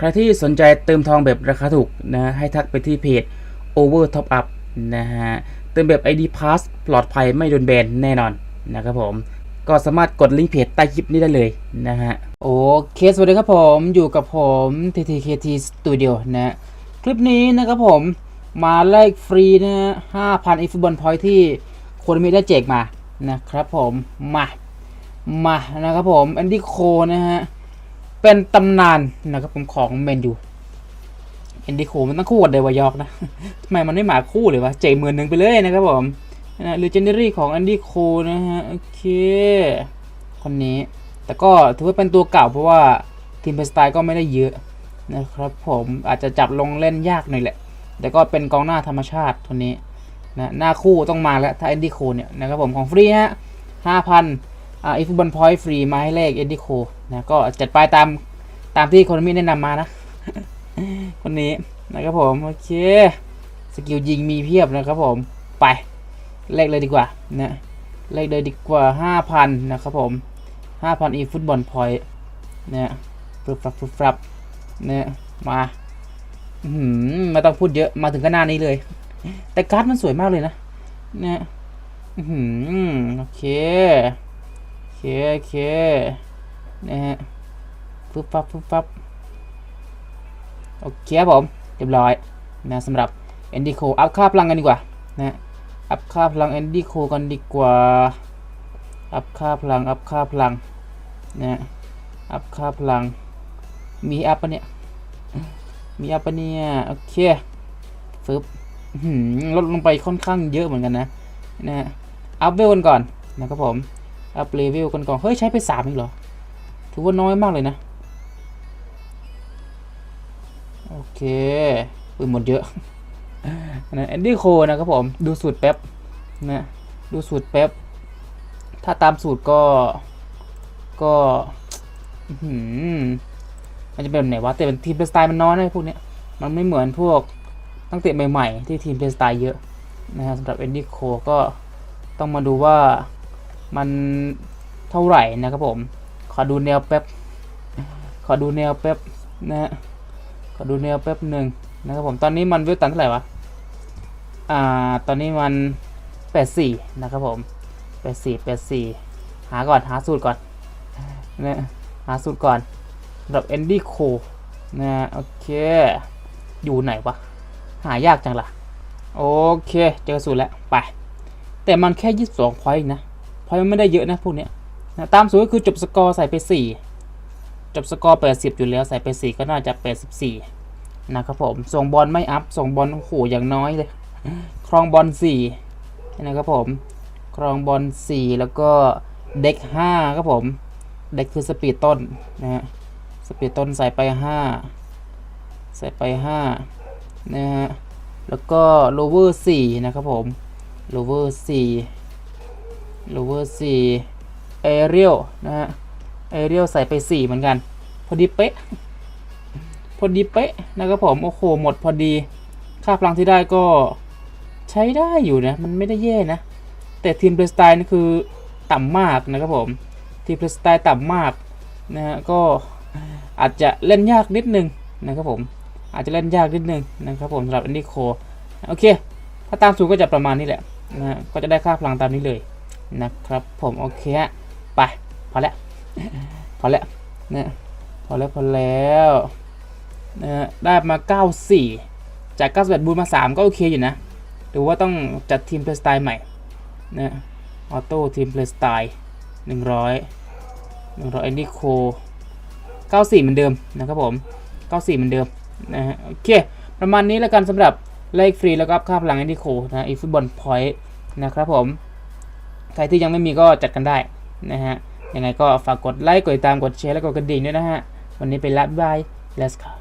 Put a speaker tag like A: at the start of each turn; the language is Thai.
A: ใครที่สนใจเติมทองแบบราคาถูกนะให้ทักไปที่เพจ Over Top Up นะฮะเติมแบบ ID Pass ปลอดภัยไม่โดนแบนแน่นอนนะครับผมก็สามารถกดลิงก์เพจใต้คลิปนี้ได้เลยนะฮะโอเคสวัสดีครับผมอยู่กับผม TTKT Studio นะคลิปนี้นะครับผมมาแลกฟรีนะฮะ5,000 e f ฟุตบอลพอยที่คนมีได้แจกมานะครับผมมามานะครับผมแอนดี้โคนะฮะ เป็นตำนานนะครับผมของแมนยูแอนดี้โคมันต้องคู่กับเดวายอกนะทำไมมันไม่มาคู่เลยวะเจหมื่นหนึ่งไปเลยนะครับผมนะหรือเจนเนอรี่ของแอนดี้โคนะฮะโอเคคนนี้ แต่ก็ถือว่าเป็นตัวเก่าเพราะว่าทีมเพสไตล์ก็ไม่ได้เยอะนะครับผมอาจจะจับลงเล่นยากหน่อยแหละ แต่ก็เป็นกองหน้าธรรมชาติคนนี้นะหน้าคู่ต้องมาแล้วถ้าแอนดี้โคเนี่ยนะครับผมของฟรีฮะห้าพัน อีฟุตบอลพอยต์ฟรีมาให้เลขแอนดี้โคนะก็จัดไปตามตามที่คนมีแนะนำมานะ คนนี้นะครับผม โอเค สกิลยิงมีเพียบนะครับผมไปเลขเลยดีกว่านะเลขเลยดีกว่า 5,000 นะครับผม 5,000อีฟุตบอลพอยต์นะฟึบฟับฟึบฟับเนี่ยมาหืมม่ต้องพูดเยอะมาถึงขนาดนี้เลย แต่การ์ดมันสวยมากเลยนะเนี่ยหืมโอเค เคโอเคนะฮะฟึ๊บฟับฟึ๊บฟับโอเคครับผมเรียบร้อยนะสำหรับเอนดี้โคอัพค่าพลังกันดีกว่านะอัพค่าพลังเอนดี้โคกันดีกว่าอัพค่าพลังอัพค่าพลังนะอัพค่าพลังมีอัพปะเนี่ยมีอัพปะเนี่ยโอเคฟึบลดลงไปค่อนข้างเยอะเหมือนกันนะนะฮะอัพเวลกันก่อนนะครับผม อัพเลเวลกันก่อน เฮ้ย ใช้ไปสามอีกเหรอ ถือว่าน้อยมากเลยนะ โอเคปืนหมดเยอะนะแอนดี้โคนะครับผม ดูสูตรแป๊บนะดูสูตรแป๊บ ถ้าตามสูตรก็ ก็มันจะเป็นแบบไหนวะแต่เป็นทีมเพลสไตล์มันน้อยนะพวกเนี้ย มันไม่เหมือนพวกตั้งแต่ใหม่ ๆ ที่ทีมเพลสไตล์เยอะนะครับสำหรับเอนดี้โคก็ต้องมาดูว่า มันเท่าไหร่นะครับผม ขอดูแนวแป๊บ ขอดูแนวแป๊บนะฮะ ขอดูแนวแป๊บหนึ่งนะครับผม ตอนนี้มันวิวตันเท่าไหร่วะ อ่า ตอนนี้มันแปดสี่นะครับผมแปดสี่แปดสี่หาก่อน หาสูตรก่อนนะหาสูตรก่อนสำหรับเอนดี้โคนะโอเค อยู่ไหนวะ หายากจังล่ะ โอเค เจอสูตรแล้ว ไป แต่มันแค่ยี่สิบสองพอยต์นะ พอยต์มันไม่ได้เยอะนะพวกเนี้ยนะตามสูตรก็คือจบสกอร์ใส่ไปสี่จบสกอร์แปดสิบอยู่แล้วใส่ไปสี่ก็น่าจะแปดสิบสี่นะครับผม ส่งบอลไม่อัพ ส่งบอลโอ้โหอย่างน้อยเลย ครองบอลสี่นะครับผม ครองบอล 4 แล้วก็เด็ก5ครับผม เด็กคือสปีดต้นนะฮะ สปีดต้นใส่ไป 5 ใส่ไป5นะฮะ แล้วก็โลเวอร์4นะครับผม โลเวอร์4 โลเวอร์4เอเรียลนะฮะเอเรียลใส่ไป 4 เหมือนกัน พอดีเป๊ะ พอดีเป๊ะนะครับผม โอ้โห หมดพอดี ค่าพลังที่ได้ก็ใช้ได้อยู่นะ มันไม่ได้แย่นะ แต่ทีมเพลสไตล์นี่คือต่ำมากนะครับผม ทีมเพลสไตล์ต่ำมากนะฮะ ก็อาจจะเล่นยากนิดนึงนะครับผม อาจจะเล่นยากนิดนึงนะครับผมสำหรับอันดี้โค โอเค ถ้าตามสูตรก็จะประมาณนี้แหละนะฮะก็จะได้ค่าพลังตามนี้เลย นะครับผมโอเคฮะไปพอแล้วพอแล้วนะพอแล้วพอแล้วนะได้มา 94 จาก 91 บูนมา 3 ก็โอเคอยู่นะหรือว่าต้องจัดทีมเพลสไตล์ใหม่นะออโต้ทีมเพลสไตล์หนึ่งร้อยหนึ่งร้อยแอนดี้โคเก้าสี่เหมือนเดิมนะครับผมเก้าสี่เหมือนเดิมนะฮะโอเค ประมาณนี้แล้วกันสำหรับเลขฟรีแล้วก็ค่าพลังแอนดี้โคนะอีฟุตบอลพอยต์นะครับผม ครที่ยังไม่มีก็จัดกันได้นะฮะยังไงก็ฝากกดไลค์กดติดตามกดแชร์และกดกระดิ่งด้วยนะฮะวันนี้ไปละบาย let's go